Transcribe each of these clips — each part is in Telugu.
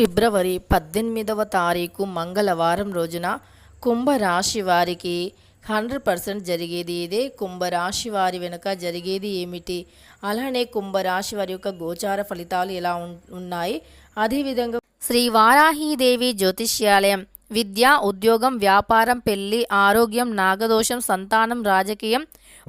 ఫిబ్రవరి పద్దెనిమిదవ తారీఖు మంగళవారం రోజున కుంభరాశి వారికి హండ్రెడ్ పర్సెంట్ జరిగేది ఇదే. కుంభరాశి వారి వెనుక జరిగేది ఏమిటి? అలానే కుంభరాశి వారి యొక్క గోచార ఫలితాలు ఎలా ఉన్నాయి? అదేవిధంగా శ్రీ వారాహీదేవి జ్యోతిష్యాలయం విద్య ఉద్యోగం వ్యాపారం పెళ్ళి ఆరోగ్యం నాగదోషం సంతానం రాజకీయం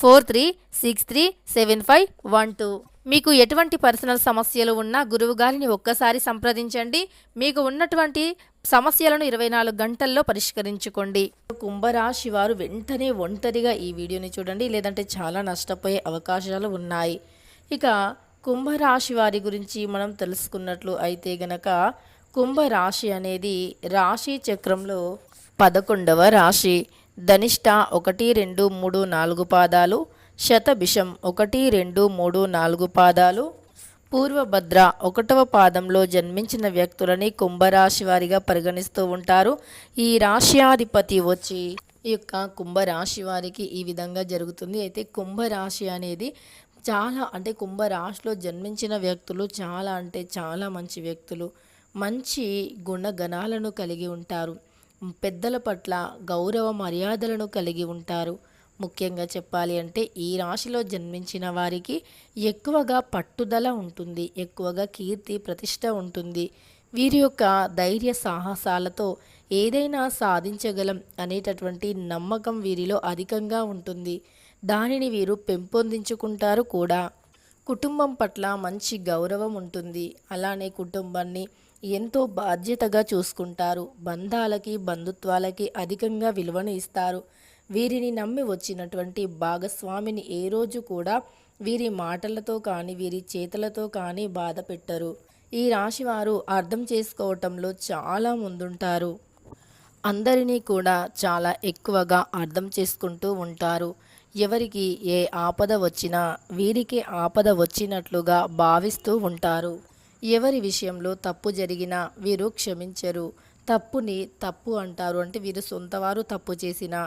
four three six three seven five one two. మీకు ఎటువంటి పర్సనల్ సమస్యలు ఉన్నా గురువు గారిని ఒక్కసారి సంప్రదించండి. మీకు ఉన్నటువంటి సమస్యలను ఇరవై నాలుగు గంటల్లో పరిష్కరించుకోండి. కుంభరాశి వారు వెంటనే ఒంటరిగా ఈ వీడియోని చూడండి. లేదంటే చాలా నష్టపోయే అవకాశాలు ఉన్నాయి. ఇక కుంభరాశి వారి గురించి మనం తెలుసుకున్నట్లు అయితే గనక కుంభరాశి అనేది రాశి చక్రంలో పదకొండవ రాశి. ధనిష్ట ఒకటి రెండు మూడు నాలుగు పాదాలు శతభిషం ఒకటి రెండు మూడు నాలుగు పాదాలు పూర్వభద్ర ఒకటవ పాదంలో జన్మించిన వ్యక్తులని కుంభరాశి వారిగా పరిగణిస్తూ ఉంటారు. ఈ రాశ్యాధిపతి వచ్చి ఈ యొక్క కుంభరాశి వారికి ఈ విధంగా జరుగుతుంది. అయితే కుంభరాశి అనేది చాలా అంటే కుంభరాశిలో జన్మించిన వ్యక్తులు చాలా అంటే చాలా మంచి వ్యక్తులు. మంచి గుణగణాలను కలిగి ఉంటారు. పెద్దల పట్ల గౌరవ మర్యాదలను కలిగి ఉంటారు. ముఖ్యంగా చెప్పాలి అంటే ఈ రాశిలో జన్మించిన వారికి ఎక్కువగా పట్టుదల ఉంటుంది ఎక్కువగా కీర్తి ప్రతిష్ట ఉంటుంది. వీరి యొక్క ధైర్య సాహసాలతో ఏదైనా సాధించగలం అనేటటువంటి నమ్మకం వీరిలో అధికంగా ఉంటుంది. దానిని వీరు పెంపొందించుకుంటారు కూడా. కుటుంబం పట్ల మంచి గౌరవం ఉంటుంది. అలానే కుటుంబాన్ని ఎంతో బాధ్యతగా చూసుకుంటారు. బంధాలకి బంధుత్వాలకి అధికంగా విలువను ఇస్తారు. వీరిని నమ్మి వచ్చినటువంటి భాగస్వామిని ఏ రోజు కూడా వీరి మాటలతో కానీ వీరి చేతులతో కానీ బాధ పెట్టరు. ఈ రాశివారు అర్థం చేసుకోవటంలో చాలా ముందుంటారు. అందరినీ కూడా చాలా ఎక్కువగా అర్థం చేసుకుంటూ ఉంటారు. ఎవరికి ఏ ఆపద వచ్చినా వీరికి ఆపద వచ్చినట్లుగా భావిస్తూ ఉంటారు. ఎవరి విషయంలో తప్పు జరిగినా వీరు క్షమించరు. తప్పుని తప్పు అంటారు అంటే వీరు సొంతవారు తప్పు చేసినా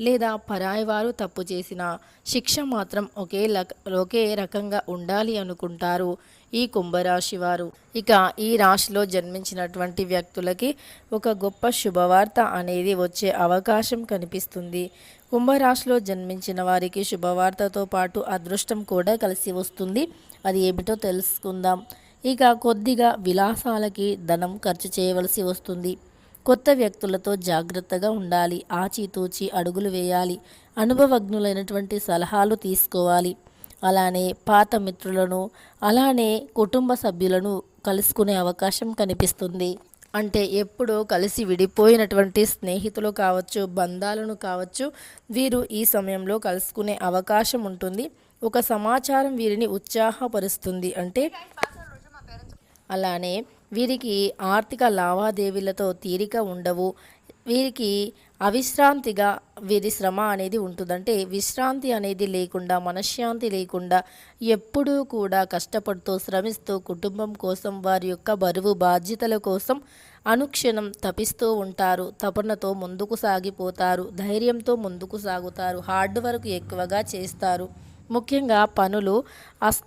లేదా పరాయి వారు తప్పు చేసినా శిక్ష మాత్రం ఒకే లక ఒకే రకంగా ఉండాలి అనుకుంటారు ఈ కుంభరాశి వారు. ఇక ఈ రాశిలో జన్మించినటువంటి వ్యక్తులకి ఒక గొప్ప శుభవార్త అనేది వచ్చే అవకాశం కనిపిస్తుంది. కుంభరాశిలో జన్మించిన వారికి శుభవార్తతో పాటు అదృష్టం కూడా కలిసి వస్తుంది. అది ఏమిటో తెలుసుకుందాం. ఇక కొద్దిగా విలాసాలకి ధనం ఖర్చు చేయవలసి వస్తుంది. కొత్త వ్యక్తులతో జాగ్రత్తగా ఉండాలి. ఆచితూచి అడుగులు వేయాలి. అనుభవజ్ఞులైనటువంటి సలహాలు తీసుకోవాలి. అలానే పాత మిత్రులను అలానే కుటుంబ సభ్యులను కలుసుకునే అవకాశం కనిపిస్తుంది. అంటే ఎప్పుడో కలిసి విడిపోయినటువంటి స్నేహితులు కావచ్చు బంధాలను కావచ్చు వీరు ఈ సమయంలో కలుసుకునే అవకాశం ఉంటుంది. ఒక సమాచారం వీరిని ఉత్సాహపరుస్తుంది. అంటే అలానే వీరికి ఆర్థిక లావాదేవీలతో తీరిక ఉండవు. వీరికి అవిశ్రాంతిగా వీరి శ్రమ అనేది ఉంటుందంటే విశ్రాంతి అనేది లేకుండా మనశ్శాంతి లేకుండా ఎప్పుడూ కూడా కష్టపడుతూ శ్రమిస్తూ కుటుంబం కోసం వారి యొక్క బరువు బాధ్యతల కోసం అనుక్షణం తపిస్తూ ఉంటారు. తపనతో ముందుకు సాగిపోతారు ధైర్యంతో ముందుకు సాగుతారు హార్డ్ వర్క్ ఎక్కువగా చేస్తారు. ముఖ్యంగా పనులు అస్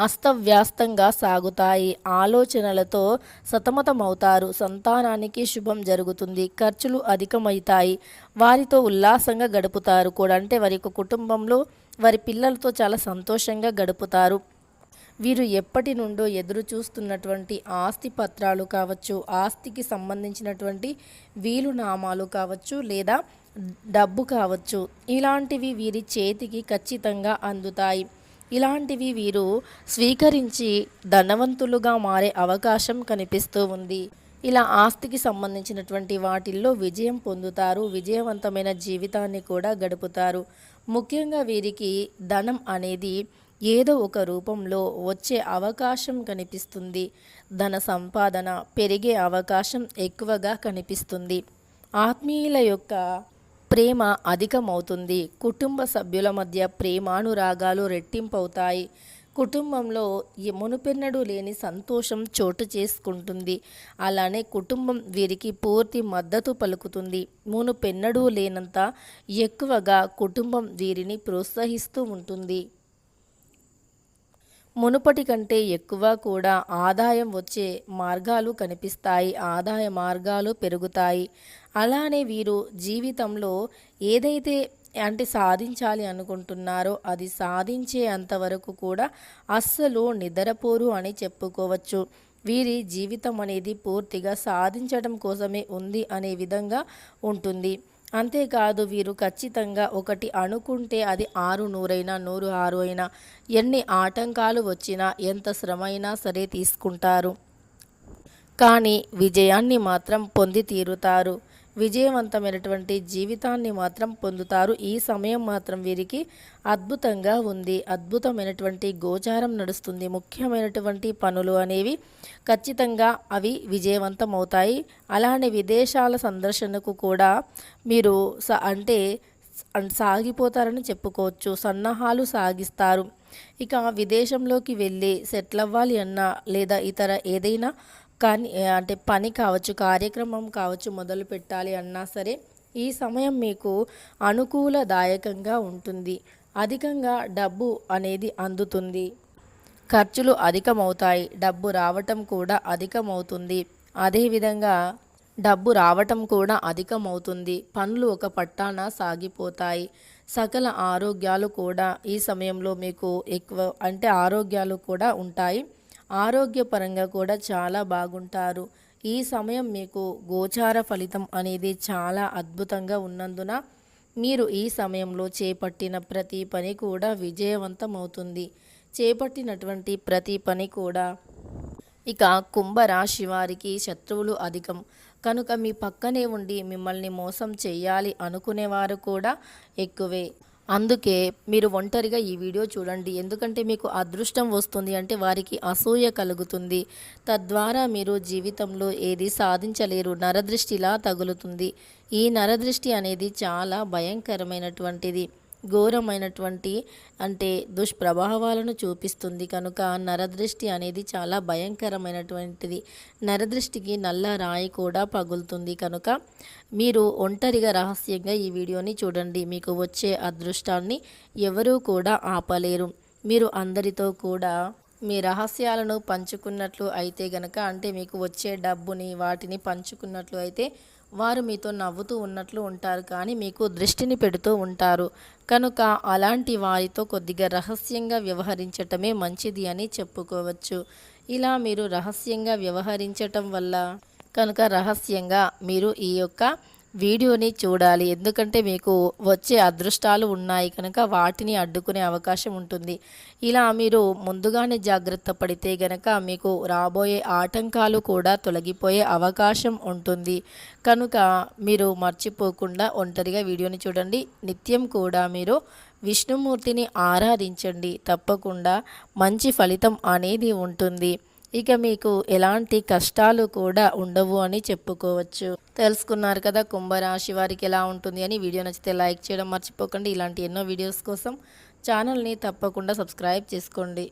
అస్తవ్యస్తంగా సాగుతాయి. ఆలోచనలతో సతమతమవుతారు. సంతానానికి శుభం జరుగుతుంది. ఖర్చులు అధికమవుతాయి. వారితో ఉల్లాసంగా గడుపుతారు కూడా. అంటే వారి యొక్క కుటుంబంలో వారి పిల్లలతో చాలా సంతోషంగా గడుపుతారు. వీరు ఎప్పటి నుండో ఎదురు చూస్తున్నటువంటి ఆస్తి పత్రాలు కావచ్చు ఆస్తికి సంబంధించినటువంటి వీలునామాలు కావచ్చు లేదా డబ్బు కావచ్చు ఇలాంటివి వీరి చేతికి ఖచ్చితంగా అందుతాయి. ఇలాంటివి వీరు స్వీకరించి ధనవంతులుగా మారే అవకాశం కనిపిస్తూ ఉంది. ఇలా ఆస్తికి సంబంధించినటువంటి వాటిల్లో విజయం పొందుతారు విజయవంతమైన జీవితాన్ని కూడా గడుపుతారు. ముఖ్యంగా వీరికి ధనం అనేది ఏదో ఒక రూపంలో వచ్చే అవకాశం కనిపిస్తుంది. ధన సంపాదన పెరిగే అవకాశం ఎక్కువగా కనిపిస్తుంది. ఆత్మీయుల యొక్క ప్రేమ అధికమవుతుంది. కుటుంబ సభ్యుల మధ్య ప్రేమానురాగాలు రెట్టింపవుతాయి. కుటుంబంలో మునుపెన్నడూ లేని సంతోషం చోటు చేసుకుంటుంది. అలానే కుటుంబం వీరికి పూర్తి మద్దతు పలుకుతుంది. మునుపెన్నడూ లేనంత ఎక్కువగా కుటుంబం వీరిని ప్రోత్సహిస్తూ ఉంటుంది. మునుపటి కంటే ఎక్కువ కూడా ఆదాయం వచ్చే మార్గాలు కనిపిస్తాయి. ఆదాయ మార్గాలు పెరుగుతాయి. అలానే వీరు జీవితంలో ఏదైతే అంటే సాధించాలి అనుకుంటున్నారో అది సాధించే అంతవరకు కూడా అస్సలు నిద్రపోరు అని చెప్పుకోవచ్చు. వీరి జీవితం అనేది పూర్తిగా సాధించడం కోసమే ఉంది అనే విధంగా ఉంటుంది. అంతేకాదు వీరు ఖచ్చితంగా ఒకటి అనుకుంటే అది ఆరు నూరైనా నూరు ఆరు అయినా ఎన్ని ఆటంకాలు వచ్చినా ఎంత శ్రమ అయినా సరే తీసుకుంటారు. కానీ విజయాన్ని మాత్రం పొంది తీరుతారు. విజయవంతమైనటువంటి జీవితాన్ని మాత్రం పొందుతారు. ఈ సమయం మాత్రం వీరికి అద్భుతంగా ఉంది. అద్భుతమైనటువంటి గోచారం నడుస్తుంది. ముఖ్యమైనటువంటి పనులు అనేవి ఖచ్చితంగా అవి విజయవంతమవుతాయి. అలానే విదేశాల సందర్శనకు కూడా మీరు స అంటే సాగిపోతారని చెప్పుకోవచ్చు. సన్నాహాలు సాగిస్తారు. ఇక విదేశంలోకి వెళ్ళి సెటిల్ అవ్వాలి అన్నా లేదా ఇతర ఏదైనా కానీ అంటే పని కావచ్చు కార్యక్రమం కావచ్చు మొదలు పెట్టాలి అన్నా సరే ఈ సమయం మీకు అనుకూలదాయకంగా ఉంటుంది. అధికంగా డబ్బు అనేది అందుతుంది. ఖర్చులు అధికమవుతాయి. డబ్బు రావటం కూడా అధికమవుతుంది. అదేవిధంగా డబ్బు రావటం కూడా అధికమవుతుంది. పనులు ఒక పట్టాన సాగిపోతాయి. సకల ఆరోగ్యాలు కూడా ఈ సమయంలో మీకు ఎక్కువ అంటే ఆరోగ్యాలు కూడా ఉంటాయి. ఆరోగ్యపరంగా కూడా చాలా బాగుంటారు. ఈ సమయం మీకు గోచార ఫలితం అనేది చాలా అద్భుతంగా ఉన్నందున మీరు ఈ సమయంలో చేపట్టిన ప్రతి పని కూడా విజయవంతమవుతుంది. చేపట్టినటువంటి ప్రతి పని కూడా ఇక కుంభరాశి వారికి శత్రువులు అధికం. కనుక మీ పక్కనే ఉండి మిమ్మల్ని మోసం చేయాలి అనుకునేవారు కూడా ఎక్కువే. అందుకే మీరు ఒంటరిగా ఈ వీడియో చూడండి. ఎందుకంటే మీకు అదృష్టం వస్తుంది అంటే వారికి అసూయ కలుగుతుంది. తద్వారా మీరు జీవితంలో ఏది సాధించలేరు. నరదృష్టిలా తగులుతుంది. ఈ నరదృష్టి అనేది చాలా భయంకరమైనటువంటిది. ఘోరమైనటువంటి అంటే దుష్ప్రభావాలను చూపిస్తుంది. కనుక నరదృష్టి అనేది చాలా భయంకరమైనటువంటిది. నరదృష్టికి నల్ల రాయి కూడా పగులుతుంది. కనుక మీరు ఒంటరిగా రహస్యంగా ఈ వీడియోని చూడండి. మీకు వచ్చే అదృష్టాన్ని ఎవరూ కూడా ఆపలేరు. మీరు అందరితో కూడా మీ రహస్యాలను పంచుకున్నట్లు అయితే గనక అంటే మీకు వచ్చే డబ్బుని వాటిని పంచుకున్నట్లు అయితే వారు మీతో నవ్వుతూ ఉన్నట్లు ఉంటారు కానీ మీకు దృష్టిని పెడుతూ ఉంటారు. కనుక అలాంటి వారితో కొద్దిగా రహస్యంగా వ్యవహరించటమే మంచిది అని చెప్పుకోవచ్చు. ఇలా మీరు రహస్యంగా వ్యవహరించటం వల్ల కనుక రహస్యంగా మీరు ఈ యొక్క వీడియోని చూడాలి. ఎందుకంటే మీకు వచ్చే అదృష్టాలు ఉన్నాయి కనుక వాటిని అడ్డుకునే అవకాశం ఉంటుంది. ఇలా మీరు ముందుగానే జాగ్రత్త పడితే గనక మీకు రాబోయే ఆటంకాలు కూడా తొలగిపోయే అవకాశం ఉంటుంది. కనుక మీరు మర్చిపోకుండా ఒంటరిగా వీడియోని చూడండి. నిత్యం కూడా మీరు విష్ణుమూర్తిని ఆరాధించండి. తప్పకుండా మంచి ఫలితం అనేది ఉంటుంది. ఇక మీకు ఎలాంటి కష్టాలు కూడా ఉండవు అని చెప్పుకోవచ్చు. తెలుసుకున్నారు కదా కుంభరాశి వారికి ఎలా ఉంటుంది అని వీడియో నచ్చితే లైక్ చేయడం మర్చిపోకండి. ఇలాంటి ఎన్నో వీడియోస్ కోసం ఛానల్ని తప్పకుండా సబ్స్క్రైబ్ చేసుకోండి.